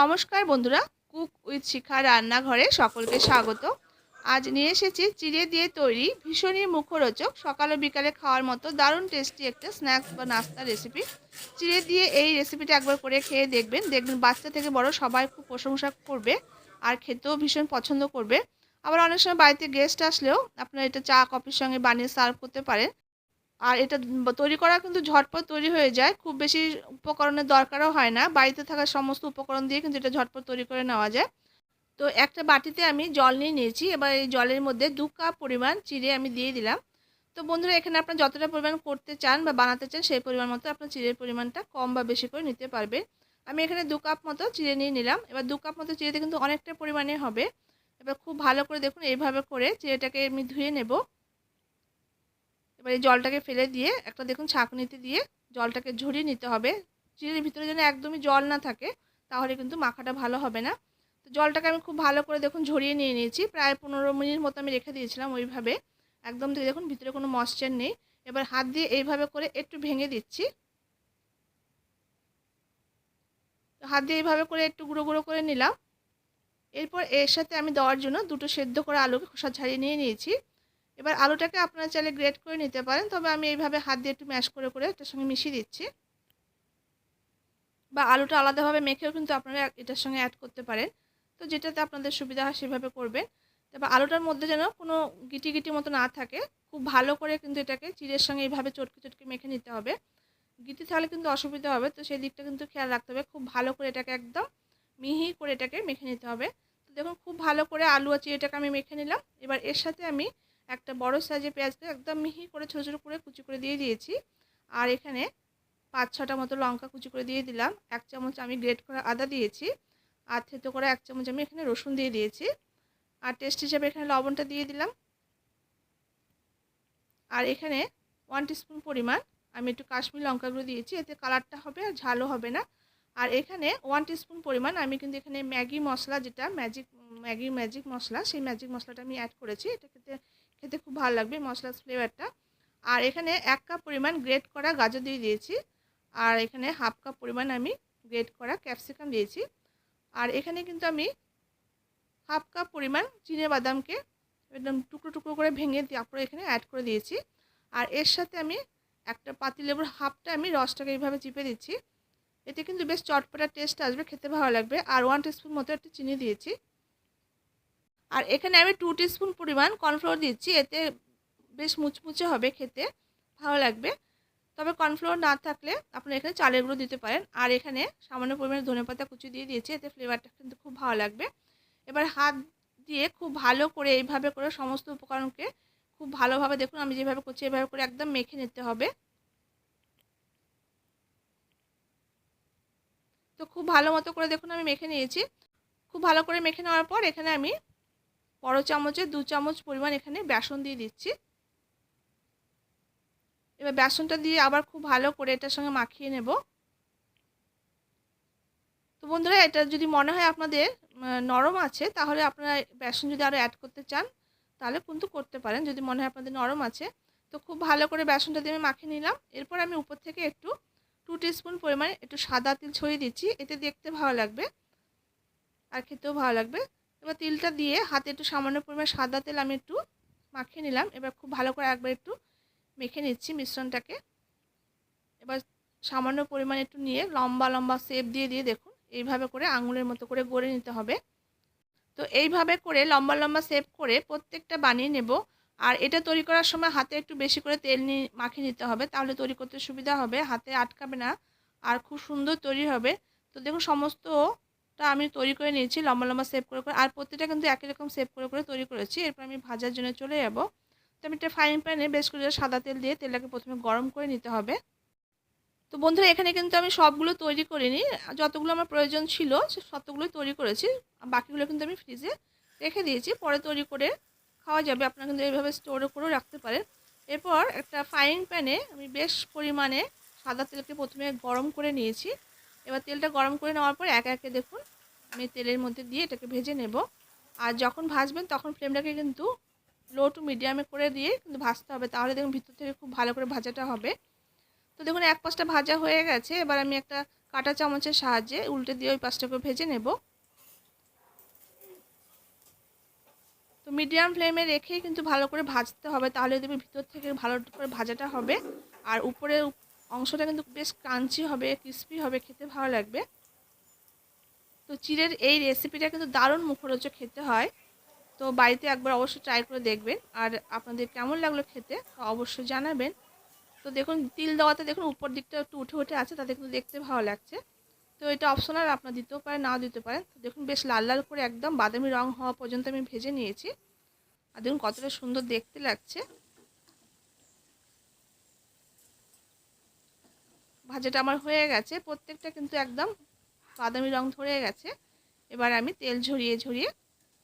নমস্কার বন্ধুরা, cook with শিখা রান্নাঘরে সকলকে স্বাগত। আজ নিয়ে এসেছি চিড়ে দিয়ে তৈরি ভীষণই মুখরোচক, সকাল ও বিকালে খাওয়ার মতো দারুণ টেস্টি একটা স্ন্যাক্স বা নাস্তা রেসিপি চিড়ে দিয়ে এই রেসিপিটা একবার করে খেয়ে দেখবেন। দেখবেন বাচ্চা থেকে বড় সবাই খুব প্রশংসা করবে আর খেতেও ভীষণ পছন্দ করবে। আবার অনেক সময় বাড়িতে গেস্ট আসলেও আপনারা এটা চা কফির সঙ্গে বানিয়ে সার্ভ করতে পারেন। আর এটা তৈরি করা কিন্তু ঝটপট তৈরি হয়ে যায়। খুব বেশি উপকরণের দরকারও হয় না। বাড়িতে থাকা সমস্ত উপকরণ দিয়ে কিন্তু এটা ঝটপট তৈরি করে নেওয়া যায়। তো একটা বাটিতে আমি জল নিয়ে নিয়েছি। এবার এই জলের মধ্যে দু কাপ পরিমাণ চিড়ে আমি দিয়ে দিলাম। তো বন্ধুরা, এখানে আপনার যতটা পরিমাণ করতে চান বা বানাতে চান, সেই পরিমাণ মতো আপনার চিড়ের পরিমাণটা কম বা বেশি করে নিতে পারবেন। আমি এখানে দু কাপ মতো চিড়ে নিয়ে নিলাম। এবার দু কাপ মতো চিড়েতে কিন্তু অনেকটা পরিমাণে হবে। এবার খুব ভালো করে দেখুন, এইভাবে করে চিড়েটাকে আমি ধুয়ে নেব। এবার এই জলটাকে ফেলে দিয়ে একটা দেখুন ছাঁকনিতে দিয়ে জলটাকে ঝরিয়ে নিতে হবে। চিড়ের ভিতরে যেন একদমই জল না থাকে, তাহলে কিন্তু মাখাটা ভালো হবে না। তো জলটাকে আমি খুব ভালো করে দেখুন ঝরিয়ে নিয়ে নিয়েছি। প্রায় পনেরো মিনিট মতো আমি রেখে দিয়েছিলাম ওইভাবে। একদম থেকে দেখুন ভিতরে কোনো ময়শ্চার নেই। এবার হাত দিয়ে এইভাবে করে একটু ভেঙে দিচ্ছি। হাত দিয়ে এইভাবে করে একটু গুঁড়ো গুঁড়ো করে নিলাম। এরপর এর সাথে আমি দেওয়ার জন্য দুটো সেদ্ধ করে আলুকে খোসা ছাড়িয়ে নিয়ে নিয়েছি। এবার আলুটাকে আপনারা চাইলে গ্রেট করে নিতে পারেন, তবে আমি এইভাবে হাত দিয়ে একটু ম্যাশ করে করে এটার সঙ্গে মিশিয়ে দিচ্ছি। বা আলুটা আলাদাভাবে মেখেও কিন্তু আপনারা এটার সঙ্গে অ্যাড করতে পারেন। তো যেটাতে আপনাদের সুবিধা হয় সেভাবে করবেন। তবে আলুটার মধ্যে যেন কোনো গিটি গিটি মতো না থাকে, খুব ভালো করে কিন্তু এটাকে চিড়ের সঙ্গে এইভাবে চটকে চটকে মেখে নিতে হবে। গিটি থাকলে কিন্তু অসুবিধা হবে, তো সেই দিকটা কিন্তু খেয়াল রাখতে হবে। খুব ভালো করে এটাকে একদম মিহি করে এটাকে মেখে নিতে হবে। তো দেখুন, খুব ভালো করে আলু আর চিড়েটাকে আমি মেখে নিলাম। এবার এর সাথে আমি একটা বড় সাইজের পেঁয়াজকে একদম মিহি করে ছোটো ছোটো করে কুচি করে দিয়ে দিয়েছি। আর এখানে পাঁচ ছটা মতো লঙ্কা কুচি করে দিয়ে দিলাম। এক চামচ আমি গ্রেট করা আদা দিয়েছি। আর থেতো করে এক চামচ আমি এখানে রসুন দিয়ে দিয়েছি। আর টেস্ট হিসাবে এখানে লবণটা দিয়ে দিলাম। আর এখানে ওয়ান টিস্পুন পরিমাণ আমি একটু কাশ্মীর লঙ্কাগুলো দিয়েছি। এতে কালারটা হবে আর ঝালও হবে না। আর এখানে ওয়ান টিস্পুন পরিমাণ আমি কিন্তু এখানে ম্যাগি মশলা যেটা ম্যাজিক, ম্যাগি ম্যাজিক মশলা, সেই ম্যাজিক মশলাটা আমি অ্যাড করেছি। এটা খেতে খেতে খুব ভালো লাগবে মশলার ফ্লেভারটা আর এখানে এক কাপ পরিমাণ গ্রেট করা গাজর দিয়ে দিয়েছি। আর এখানে হাফ কাপ পরিমাণ আমি গ্রেট করা ক্যাপসিকাম দিয়েছি। আর এখানে কিন্তু আমি হাফ কাপ পরিমাণ চিনে বাদামকে একদম টুকরো টুকরো করে ভেঙে তারপরে এখানে অ্যাড করে দিয়েছি। আর এর সাথে আমি একটা পাতিলেবুর হাফটা আমি রসটাকে এইভাবে চিপে দিচ্ছি। এতে কিন্তু বেশ চটপটা টেস্ট আসবে, খেতে ভালো লাগবে। আর ওয়ান টিস্পুন মতো একটু চিনি দিয়েছি। আর এখানে আমি টু টিস্পুন পরিমাণ কর্নফ্লাওয়ার দিচ্ছি, এতে বেশ মুচমুচে হবে খেতে, ভালো লাগবে। তবে কর্নফ্লাওয়ার না থাকলে আপনি এখানে চালের গুঁড়ো দিতে পারেন। আর এখানে সামান্য পরিমাণে ধনে পাতা কুচি দিয়ে দিয়েছি, এতে ফ্লেভারটা কিন্তু খুব ভালো লাগবে। এবার হাত দিয়ে খুব ভালো করে এইভাবে করে সমস্ত উপকরণকে খুব ভালোভাবে দেখুন, আমি যেভাবে করছি এভাবে করে একদম মেখে নিতে হবে। তো খুব ভালো মতো করে দেখুন, আমি মেখে নিয়েছি। খুব ভালো করে মেখে নেওয়ার পর এখানে আমি বড় চামচে দু চামচ পরিমাণ এখানে বেসন দিয়ে দিচ্ছি। এবার বেসনটা দিয়ে আবার খুব ভালো করে এটার সঙ্গে মাখিয়ে নেব। তো বন্ধুরা, এটা যদি মনে হয় আপনাদের নরম আছে, তাহলে আপনারা বেসন যদি আরও অ্যাড করতে চান, তাহলে কিন্তু করতে পারেন। যদি মনে হয় আপনাদের নরম আছে, তো খুব ভালো করে বেসনটা দিয়ে আমি মাখিয়ে নিলাম। এরপর আমি উপর থেকে একটু টু টিস্পুন পরিমাণে একটু সাদা তিল ছড়িয়ে দিচ্ছি। এতে দেখতে ভালো লাগবে, আর খেতেও ভালো লাগবে। এবার তিলটা দিয়ে হাতে একটু সামান্য পরিমাণ সাদা তেল আমি একটু মাখিয়ে নিলাম। এবার খুব ভালো করে একবার একটু মেখে নিচ্ছি মিশ্রণটাকে। এবার সামান্য পরিমাণ একটু নিয়ে লম্বা লম্বা শেপ দিয়ে দিয়ে দেখুন, এইভাবে করে আঙুলের মতো করে গড়ে নিতে হবে। তো এইভাবে করে লম্বা লম্বা শেপ করে প্রত্যেকটা বানিয়ে নেব। আর এটা তৈরি করার সময় হাতে একটু বেশি করে তেল নিয়ে মাখিয়ে নিতে হবে, তাহলে তৈরি করতে সুবিধা হবে। হাতে আটকাবে না, আর খুব সুন্দর তৈরি হবে। তো দেখুন সমস্তটা আমি তৈরি করে নিয়েছি লম্বা লম্বা সেভ করে করে। আর প্রতিটা কিন্তু একই রকম সেভ করে করে তৈরি করেছি। এরপর আমি ভাজার জন্য চলে যাব। তো আমি একটা ফ্রাইং প্যানে বেশ করে সাদা তেল দিয়ে তেলটাকে প্রথমে গরম করে নিতে হবে। তো বন্ধুরা, এখানে কিন্তু আমি সবগুলো তৈরি করিনি। যতগুলো আমার প্রয়োজন ছিল, সে ততগুলো তৈরি করেছি। বাকিগুলো কিন্তু আমি ফ্রিজে রেখে দিয়েছি। পরে তৈরি করে খাওয়া যাবে। আপনারা কিন্তু এইভাবে স্টোরে করেও রাখতে পারেন। এরপর একটা ফ্রাইং প্যানে আমি বেশ পরিমাণে সাদা তেলকে প্রথমে গরম করে নিয়েছি। এবার তেলটা গরম করে নেওয়ার পর একে একে দেখুন আমি তেলের মধ্যে দিয়ে এটাকে ভেজে নেব। আর যখন ভাজবেন তখন ফ্লেমটাকে কিন্তু লো টু মিডিয়ামে করে দিয়ে কিন্তু ভাজতে হবে। তাহলে দেখুন ভিতর থেকে খুব ভালো করে ভাজাটা হবে। তো দেখুন এক পাশটা ভাজা হয়ে গেছে। এবার আমি একটা কাঁটা চামচের সাহায্যে উল্টে দিয়ে ওই পাশটাকে ভেজে নেব। তো মিডিয়াম ফ্লেমে রেখেই কিন্তু ভালো করে ভাজতে হবে। তাহলে দেখবে ভিতর থেকে ভালো করে ভাজাটা হবে। আর উপরের অংশটা কিন্তু বেশ ক্রাঞ্চি হবে ক্রিস্পি হবে, খেতে ভালো লাগবে। তো চিড়ের এই রেসিপিটা কিন্তু দারুণ মুখরোচক খেতে হয়। তো বাড়িতে একবার অবশ্যই ট্রাই করে দেখবেন। আর আপনাদের কেমন লাগল খেতে অবশ্যই জানাবেন। তো দেখুন, তিল দেওয়াতে দেখুন, উপর দিকটা একটু উঠে উঠে আছে, তাতে কিন্তু দেখতে ভালো লাগছে। তো এটা অপশনাল আপনার দিতেও পারেন, নাও দিতে পারেন। তো দেখুন, বেশ লাল লাল করে একদম বাদামি রং হওয়া পর্যন্ত আমি ভেজে নিয়েছি। আর দেখুন, কতটা সুন্দর দেখতে লাগছে। ভাজাটা আমার হয়ে গেছে। প্রত্যেকটা কিন্তু একদম বাদামি রং ধরে গেছে। এবার আমি তেল ঝরিয়ে ঝরিয়ে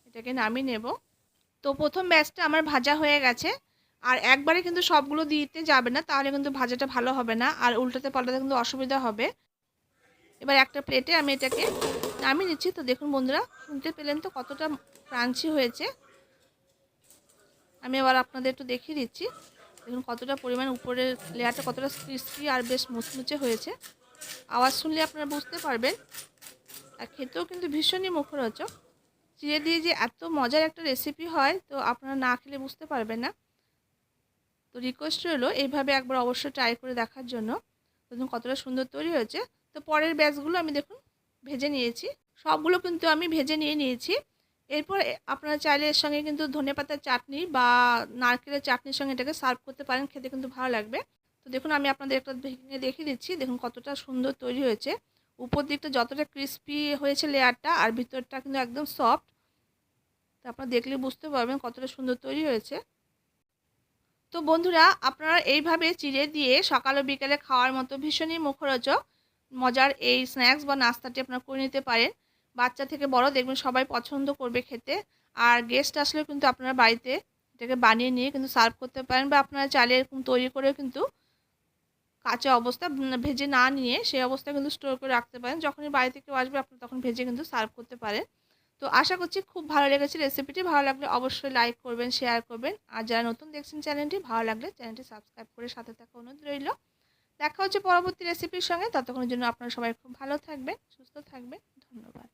এটাকে নামিয়ে নেব। তো প্রথম ব্যাচটা আমার ভাজা হয়ে গেছে। আর একবারে কিন্তু সবগুলো দিতে যাবে না, তাহলে কিন্তু ভাজাটা ভালো হবে না। আর উল্টাতে পাল্টাতে কিন্তু অসুবিধা হবে। এবার একটা প্লেটে আমি এটাকে নামিয়ে নিচ্ছি। তো দেখুন বন্ধুরা, শুনতে পেলেন তো কতটা ক্রাঞ্চি হয়েছে। আমি এবার আপনাদের একটু দেখিয়ে দিচ্ছি। দেখুন কতটা পরিমাণ উপরের লেয়ারটা কতটা ক্রিস্পি আর বেশ মুচমুচে হয়েছে। আওয়াজ শুনলে আপনারা বুঝতে পারবেন। আর খেতেও কিন্তু ভীষণই মুখরোচক। চিড়ে দিয়ে যে এত মজার একটা রেসিপি হয়, তো আপনারা না খেলে বুঝতে পারবেন না। তো রিকোয়েস্ট রইল এইভাবে একবার অবশ্যই ট্রাই করে দেখার জন্য। দেখুন কতটা সুন্দর তৈরি হয়েছে। তো পরের ব্যাচগুলো আমি দেখুন ভেজে নিয়েছি। সবগুলো কিন্তু আমি ভেজে নিয়ে নিয়েছি। এরপর আপনারা চাইলে এর সঙ্গে কিন্তু ধনে পাতার চাটনি বা নারকেলের চাটনির সঙ্গে এটাকে সার্ভ করতে পারেন, খেতে কিন্তু ভালো লাগবে। তো দেখুন, আমি আপনাদের একটা ভেঙে দেখিয়ে দিচ্ছি। দেখুন, কতটা সুন্দর তৈরি হয়েছে। উপর দিকটা যতটা ক্রিস্পি হয়েছে লেয়ারটা আর ভিতরটা কিন্তু একদম সফট তো আপনারা দেখলে বুঝতে পারবেন কতটা সুন্দর তৈরি হয়েছে। তো বন্ধুরা, আপনারা এইভাবে চিড়ে দিয়ে সকাল ও বিকেলে খাওয়ার মতো ভীষণই মুখরোচক, মজার এই স্ন্যাক্স বা নাস্তাটি আপনারা করে নিতে পারেন। বাচ্চা থেকে বড় দেখবেন সবাই পছন্দ করবে খেতে। আর গেস্ট আসলেও কিন্তু আপনারা বাড়িতে এটাকে বানিয়ে নিয়ে কিন্তু সার্ভ করতে পারেন বা আপনারা চাইলে এরকম তৈরি করেও কিন্তু কাঁচা অবস্থা ভেজে না নিয়ে সেই অবস্থা কিন্তু স্টোর করে রাখতে পারেন। যখনই বাড়িতে কেউ আসবে আপনি তখন ভেজে কিন্তু সার্ভ করতে পারেন। তো আশা করছি খুব ভালো লেগেছে রেসিপিটি ভালো লাগলে অবশ্যই লাইক করবেন শেয়ার করবেন। আর যারা নতুন দেখছেন চ্যানেলটি ভালো লাগলে চ্যানেলটি সাবস্ক্রাইব করে সাথে থাকা অনুরোধ রইল। দেখা হচ্ছে পরবর্তী রেসিপির সঙ্গে। ততক্ষণের জন্য আপনারা সবাই খুব ভালো থাকবেন, সুস্থ থাকবেন। ধন্যবাদ।